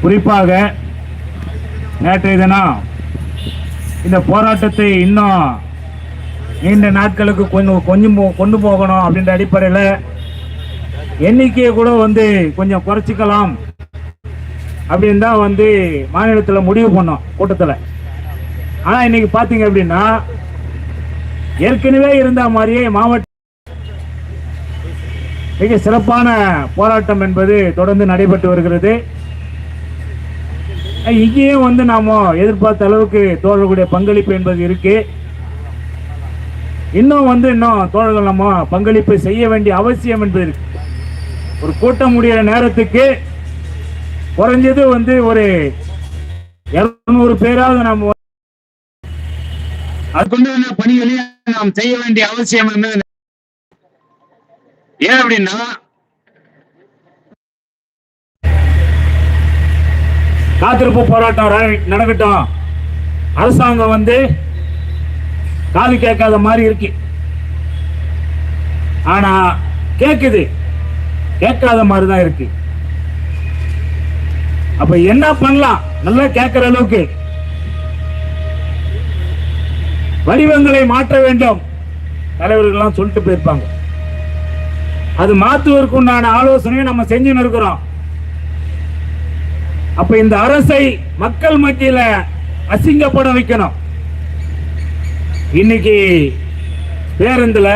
குறிப்பாக நேற்றைய தினம் இந்த போராட்டத்தை இன்னும் நீண்ட நாட்களுக்கு கொஞ்சம் கொஞ்சம் கொண்டு போகணும் அப்படின்ற அடிப்படையில் எண்ணிக்கையை கூட வந்து கொஞ்சம் குறைச்சிக்கலாம் அப்படின்னு தான் வந்து மாநிலத்தில் முடிவு பண்ணோம் கூட்டத்தில். ஆனால் இன்னைக்கு பார்த்தீங்க அப்படின்னா ஏற்கனவே இருந்த மாதிரியே மாவட்ட மிக சிறப்பான போராட்டம் என்பது தொடர்ந்து நடைபெற்று வருகிறது. இங்கேயும் வந்து நாம எதிர்பார்த்த அளவுக்கு தோழர்களுடைய பங்களிப்பு என்பது இருக்கு. இன்னும் வந்து இன்னும் தோழர்கள் நம்ம பங்களிப்பு செய்ய வேண்டிய அவசியம் என்பது இருக்கு. ஒரு கூட்டம் முடிகிற நேரத்துக்கு குறைஞ்சது வந்து ஒரு இருநூறு பேராவது நம்ம அதுக்குண்டான பணிகளையும் நாம் செய்ய வேண்டிய அவசியம் என்ன ஏன் அப்படின்னா காத்திருப்பு போராட்டம் நடக்கட்டும். அரசாங்கம் வந்து காது கேட்காத மாதிரி இருக்கு. ஆனா கேக்குது. கேட்காத மாதிரி தான் இருக்கு. அப்ப என்ன பண்ணலாம்? நல்லா கேட்கிற அளவுக்கு. வடிவங்களை மாற்ற வேண்டும். தலைவர்கள்லாம் சொல்லிட்டு போயிருப்பாங்க. அது மாற்றுவதற்கு உண்டான ஆலோசனையை நம்ம செஞ்சுன்னு இருக்கிறோம். அப்ப இந்த அரசை மக்கள் மத்தியில அசிங்கப்பட வைக்கணும். இன்னைக்கு பேருந்துல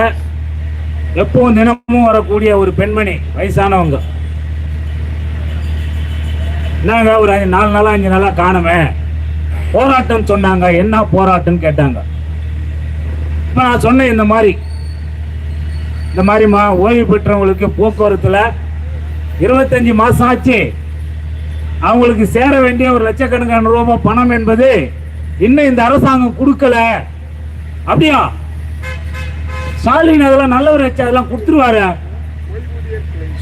எப்பவும் தினமும் வரக்கூடிய ஒரு பெண்மணி வயசானவங்க. என்னங்க ஒரு அஞ்சு நாலு நாளா அஞ்சு நாளா காணுமே? போராட்டம் சொன்னாங்க என்ன போராட்டம் கேட்டாங்க. இப்ப நான் சொன்னேன் இந்த மாதிரி இந்த மாதிரிமா ஓய்வு பெற்றவங்களுக்கு போக்குவரத்தில் இருபத்தஞ்சு மாதம் ஆச்சு. அவங்களுக்கு சேர வேண்டிய ஒரு லட்சக்கணக்கான ரூபாய் பணம் என்பது இன்னும் இந்த அரசாங்கம் கொடுக்கல. அப்படியா? ஸ்டாலின் அதெல்லாம் நல்லவர் வச்சு அதெல்லாம் கொடுத்துருவாரு.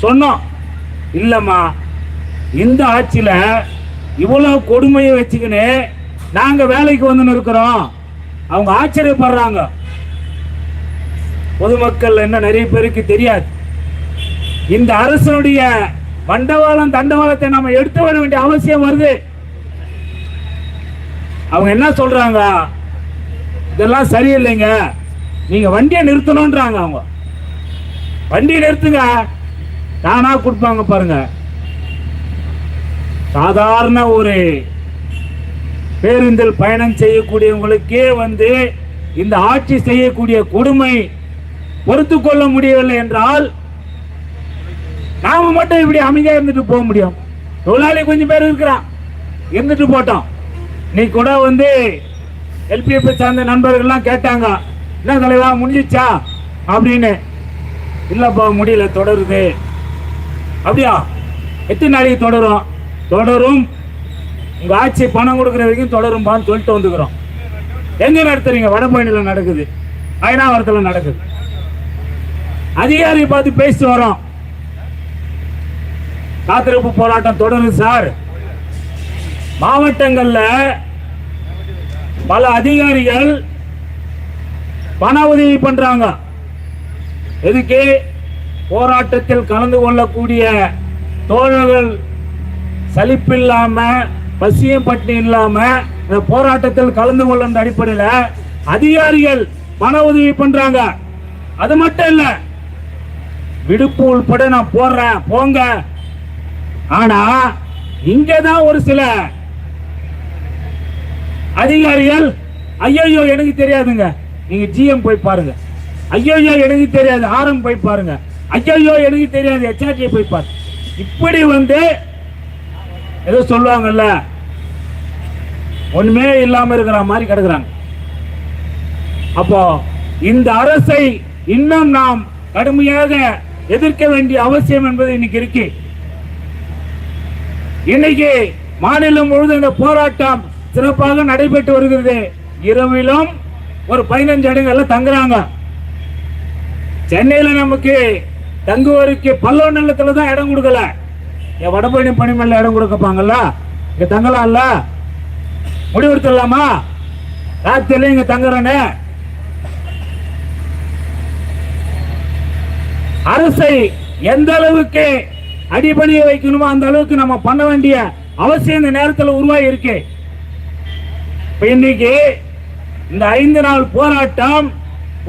சொன்னோம். இல்லைம்மா இந்த ஆட்சியில் இவ்வளோ கொடுமையை வச்சுக்கின்னு நாங்கள் வேலைக்கு வந்துன்னு இருக்கிறோம். அவங்க ஆச்சரியப்படுறாங்க. பொதுமக்கள் என்ன நிறைய பேருக்கு தெரியாது. இந்த அரசனுடைய வண்டவாளம் தண்டவாளத்தை நம்ம எடுத்து வர வேண்டிய அவசியம் வருது. அவங்க என்ன சொல்றாங்க? இதெல்லாம் சரியில்லைங்க. நீங்க வண்டியை நிறுத்தணும்ன்றாங்க அவங்க. வண்டியை நிறுத்துங்க. தானா கொடுப்பாங்க பாருங்க. சாதாரண ஒரு பேருந்தில் பயணம் செய்யக்கூடியவங்களுக்கே வந்து இந்த ஆட்சி செய்யக்கூடிய கொடுமை பொறுத்து கொள்ள முடியவில்லை என்றால் நாம மட்டும் இப்படி அமைதியா இருந்துட்டு போக முடியும். தொழிலாளி கொஞ்சம் பேர் இருக்கிறான் இருந்துட்டு போட்டோம். நீ கூட வந்து எல்பிஎஃப் சார்ந்த நண்பர்கள்லாம் கேட்டாங்க என்ன தலைவா முடிஞ்சிச்சா? அப்படின்னு. இல்லப்பா முடியல தொடருது. அப்படியா? எத்தனை நாளைக்கு தொடரும்? தொடரும். உங்க ஆட்சி பணம் கொடுக்குற வரைக்கும் தொடரும்பான்னு சொல்லிட்டு வந்துக்கிறோம். எங்க நடத்துறீங்க? வடபழனியில் நடக்குது. அயனாவரத்தில் நடக்குது. அதிகாரி பார்த்து பேசிட்டு வரோம். காத்திருப்பு போராட்டம் தொடரும் சார். மாவட்டங்கள்ல பல அதிகாரிகள் பண உதவி பண்றாங்க. எதுக்கு போராட்டத்தில் கலந்து கொள்ளக்கூடிய தோழர்கள் சலிப்பில்லாம பசியும் பட்டினி இல்லாம இந்த போராட்டத்தில் கலந்து கொள்ளும் அடிப்படையில் அதிகாரிகள் பண உதவி பண்றாங்க. அது மட்டும் இல்லை விடுப்பு உள்பட நான் போடுறேன். போங்க. ஆனா இங்கதான் ஒரு சில அதிகாரிகள் ஐயோ எனக்கு தெரியாதுங்க. நீங்க ஜிஎம் போய் பாருங்க. ஐயோ எனக்கு தெரியாது. ஆரம் போய் பாருங்க. ஐயோ எனக்கு தெரியாது. எச்ஆர்டி போய் பாருங்க. இப்படி வந்து ஏதோ சொல்லுவாங்கல்ல ஒண்ணுமே இல்லாம இருக்கிற மாதிரி கிடக்குறாங்க. அப்போ இந்த அரசை இன்னும் நாம் கடுமையாக எதிர்க்க வேண்டிய அவசியம் என்பது இன்னைக்கு இருக்கு. இன்னைக்கு மாநிலம் முழுவதும் இந்த போராட்டம் சிறப்பாக நடைபெற்று வருகிறது. இரவிலும் ஒரு பதினஞ்சு இடங்கள்ல தங்குறாங்க. சென்னையில நமக்கு தங்குவதற்கு பல்லவ நிலத்துல தான் இடம் கொடுக்கல. என் வடபழனி பணிமல்ல இடம் கொடுக்கப்பாங்கல்ல? இங்க தங்கலாம்ல? முடிவெடுத்துடலாமா ராத்திரில இங்க தங்குறேன்னு அரசை எந்த அளவுக்கு அடிபணிய வைக்கணுமோ அந்த அளவுக்கு நம்ம பண்ண வேண்டிய அவசியம் இந்த நேரத்தில் உருவாகி இருக்கு. இன்னைக்கு இந்த ஐந்து நாள் போராட்டம்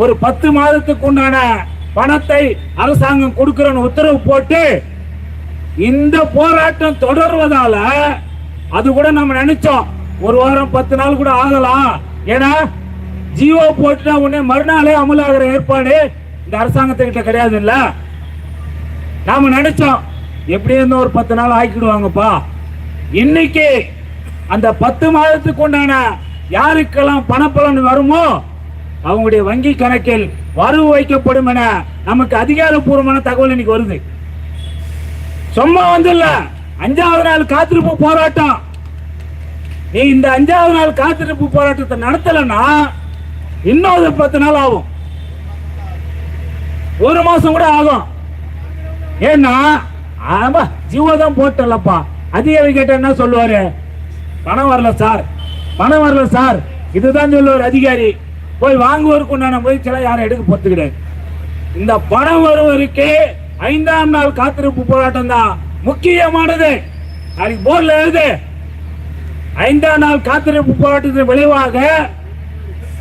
ஒரு பத்து மாதத்துக்கு உண்டான பணத்தை அரசாங்கம் கொடுக்கிறன்னு உத்தரவு போட்டு இந்த போராட்டம் தொடர்வதால அது கூட நம்ம நினைச்சோம். ஒரு வாரம் பத்து நாள் கூட ஆகலாம். ஏன்னா ஜியோ போட்டுட்டா உடனே மறுநாளே அமலாகிற ஏற்பாடு இந்த அரசாங்கத்துக்கிட்ட கிடையாது இல்ல நாம நினைச்சோம் எப்படி இருந்தோம் ஒரு பத்து நாள் ஆக்கிடுவாங்கப்பா. இன்னைக்கு அந்த பத்து மாதத்துக்கு உண்டான யாருக்கெல்லாம் பணப்பலன் வருமோ அவங்களுடைய வங்கி கணக்கில் வரவு வைக்கப்படும் என நமக்கு அதிகாரப்பூர்வமான தகவல் இன்னைக்கு வருது. சும்மா வந்துல்ல அஞ்சாவது நாள் காத்திருப்பு போராட்டம். நீ இந்த அஞ்சாவது நாள் காத்திருப்பு போராட்டத்தை நடத்தலைன்னா இன்னும் பத்து நாள் ஆகும். ஒரு மாசம் கூட ஆகும். ஏன்னா ஆமா ஜீவோ தான் போட்டலப்பா. அதிகாரி கேட்ட என்ன சொல்லுவாரு? பணம் வரல சார். பணம் வரல சார். இதுதான் சொல்லுவார் அதிகாரி. போய் வாங்குவதற்கு உண்டான முயற்சியெல்லாம் யாரும் எடுக்க போறது கிடையாது. இந்த பணம் வருவதற்கு ஐந்தாம் நாள் காத்திருப்பு போராட்டம் தான் முக்கியமானது. அதுக்கு போர்ல எழுது. ஐந்தாம் நாள் காத்திருப்பு போராட்டத்தின் விளைவாக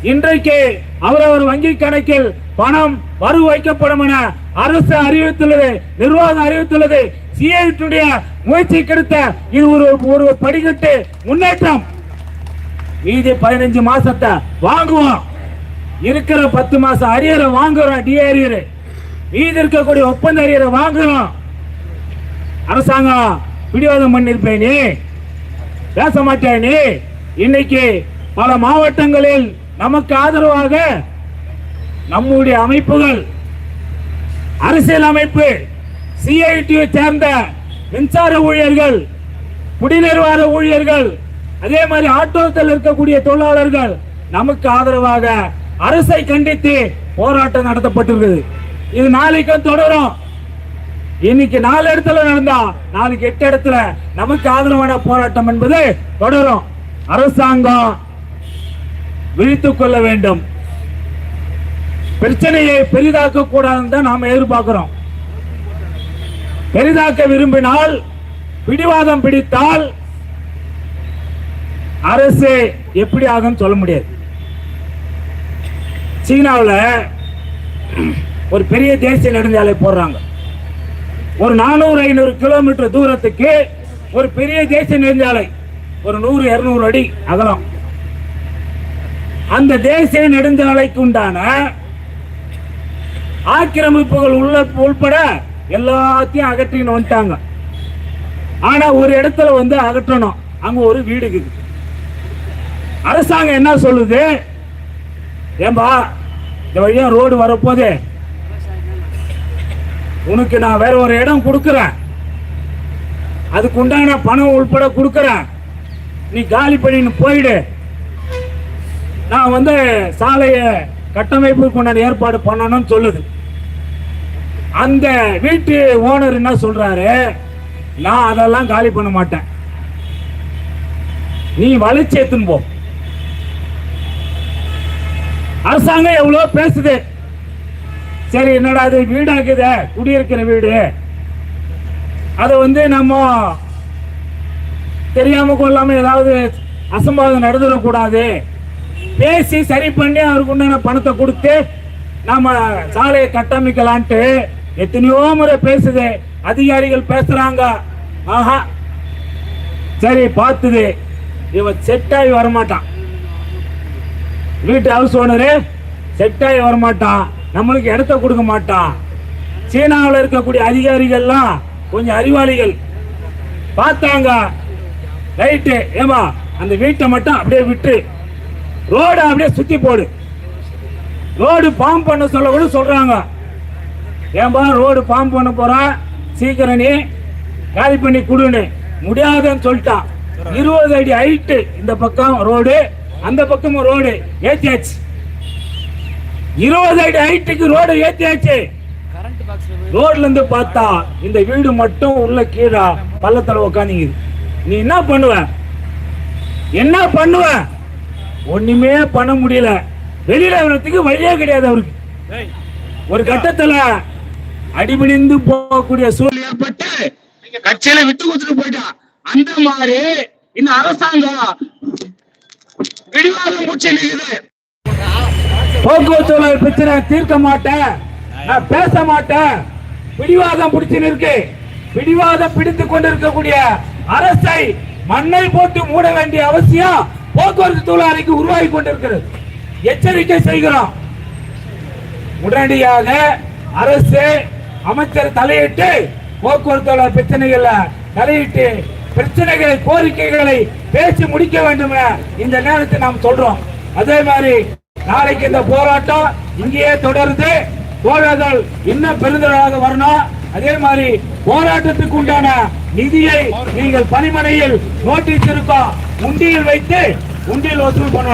இன்றைக்கு அவரவர் வங்கி கணக்கில் பணம் வரவு வைக்கப்படும் என அரசு அறிவித்துள்ளது நிர்வாகம் அறிவித்துள்ளது. சிஐடியுடைய முயற்சி கிடைத்த இது ஒரு ஒரு படிக்கட்டு முன்னேற்றம். மீதி பதினஞ்சு மாசத்தை வாங்குவோம். இருக்கிற பத்து மாசம் அரியரை வாங்குறோம் டி அரியர். மீதி இருக்கக்கூடிய ஒப்பந்த அரியரை வாங்குறோம். அரசாங்கம் பிடிவாதம் பண்ணிருப்பேன். நீ பேச மாட்டேன். நீ இன்னைக்கு பல மாவட்டங்களில் நமக்கு ஆதரவாக நம்முடைய அமைப்புகள் அரசியல் அமைப்பு சிஐடியை சேர்ந்த மின்சார ஊழியர்கள் குடிநீர்வார ஊழியர்கள் அதே மாதிரி ஆட்டோத்தில் இருக்கக்கூடிய தொழிலாளர்கள் நமக்கு ஆதரவாக அரசை கண்டித்து போராட்டம் நடத்தப்பட்டிருக்குது. இது நாளைக்கும் தொடரும். இன்னைக்கு நாலு இடத்துல நடந்தா நாளைக்கு எட்டு இடத்துல நமக்கு ஆதரவான போராட்டம் என்பது தொடரும். அரசாங்கம் விழித்துக் கொள்ள வேண்டும். பிரச்சனையை பெரிதாக்க கூடாதுன்னு தான் நாம எதிர்பார்க்கிறோம். பெரிதாக்க விரும்பினால் பிடிவாதம் பிடித்தால் அரசு எப்படி ஆகும் சொல்ல முடியாது. சீனாவில் ஒரு பெரிய தேசிய நெடுஞ்சாலை போடுறாங்க. ஒரு நானூறு ஐநூறு கிலோமீட்டர் தூரத்துக்கு ஒரு பெரிய தேசிய நெடுஞ்சாலை. ஒரு நூறு இருநூறு அடி அகலம். அந்த தேசிய நெடுஞ்சாலைக்கு உண்டான ஆக்கிரமிப்புகள் உள்ள உள்பட எல்லாத்தையும் அகற்றின்னு வந்துட்டாங்க. ஆனா ஒரு இடத்துல வந்து அகற்றணும். அங்க ஒரு வீடு இருக்குது. அரசாங்கம் என்ன சொல்லுது? ஏம்பா இந்த வழியா ரோடு வரப்போதே. உனக்கு நான் வேற ஒரு இடம் கொடுக்குறேன். அதுக்கு உண்டான பணம் உள்பட கொடுக்குறேன். நீ காலி பண்ணின்னு போயிடு. நான் வந்து சாலையை கட்டமைப்புக்கு உண்டான ஏற்பாடு பண்ணணும்னு சொல்லுது. அந்த வீட்டு ஓனர் என்ன சொல்றாரு? நான் அதெல்லாம் காலி பண்ண மாட்டேன். நீ வளைச்சு எடுத்துன்னு போ. அரசாங்கம் எவ்வளோ பேசுது. சரி என்னடா அது வீடாக்குத. குடியிருக்கிற வீடு. அதை வந்து நம்ம தெரியாம கொள்ளாம ஏதாவது அசம்பாவிதம் நடந்துடக்கூடாது. பேசி சரி பண்ணி அவருக்கு உண்டான பணத்தை கொடுத்து நாம சாலையை கட்டமைக்கலான்ட்டு எத்தனையோ முறை பேசுது. அதிகாரிகள் பேசுறாங்க. ஆஹா. சரி பார்த்துது. இவன் செட் ஆகி வரமாட்டான். வீட்டு ஹவுஸ் ஓனரு செட் ஆகி வரமாட்டான். நம்மளுக்கு இடத்த கொடுக்க மாட்டான். சீனாவில் இருக்கக்கூடிய அதிகாரிகள்லாம் கொஞ்சம் அறிவாளிகள். பார்த்தாங்க. ரைட்டு ஏமா அந்த வீட்டை மட்டும் அப்படியே விட்டு ரோடு அப்படியே சுத்தி போடு. ரோடு பாம் பண்ண சொல்ல கூட சொல்றாங்க. ஏன்பா ரோடு பாம் பண்ண போறான் சீக்கிரம் நீ காலி பண்ணி கொடுன்னு. முடியாதுன்னு சொல்லிட்டான். இருபது அடி ஹைட்டு இந்த பக்கம் ரோடு அந்த பக்கமும் ரோடு. ஏத்தியாச்சு. இருபது அடி ஹைட்டுக்கு ரோடு ஏத்தியாச்சு. ரோட்ல இருந்து பார்த்தா இந்த வீடு மட்டும் உள்ள கீழே பள்ளத்தில் உக்காந்துங்குது நீ என்ன பண்ணுவ? என்ன பண்ணுவ? ஒண்ணுமே பண்ண முடியல. வெளியில வர்றதுக்கு வழியே கிடையாது அவருக்கு. ஒரு கட்டத்துல அடிபணிந்து போகக்கூடிய சூழல் ஏற்பட்டு கட்சியில விட்டு கொடுத்துட்டு போயிட்டான் அந்த மாதிரி இந்த அரசாங்கம் பிடிவாதம் முடிச்சு நிக்குது. போக்குவரத்து பிரச்சனை தீர்க்க மாட்டேன். நான் பேச மாட்டேன். பிடிவாதம் பிடிச்சு இருக்கு பிடிவாதம் பிடித்துக் கொண்டிருக்கக்கூடிய அரசை மண்ணை போட்டு மூட வேண்டிய அவசியம் போக்குவரத்து தொழிலாளிக்கு உருவாகி கொண்டிருக்கிறது. எச்சரிக்கை செய்கிறோம். உடனடியாக அரசு அமைச்சர் தலையிட்டு போக்குவரத்து தொழிலாளர் பிரச்சனைகள்ல தலையிட்டு பிரச்சனைகளை கோரிக்கைகளை பேசி முடிக்க வேண்டும் இந்த நேரத்தை நாம் சொல்றோம். அதே மாதிரி நாளைக்கு இந்த போராட்டம் இங்கேயே தொடருது தோழர்கள் இன்னும் பெருந்தளாக வரணும். அதே மாதிரி போராட்டத்துக்கு உண்டான நிதியை நீங்கள் பணிமனையில் நோட்டீஸ் இருக்கா? உண்டியில் வைத்து உண்டியில் வசூல் பண்ணணும்.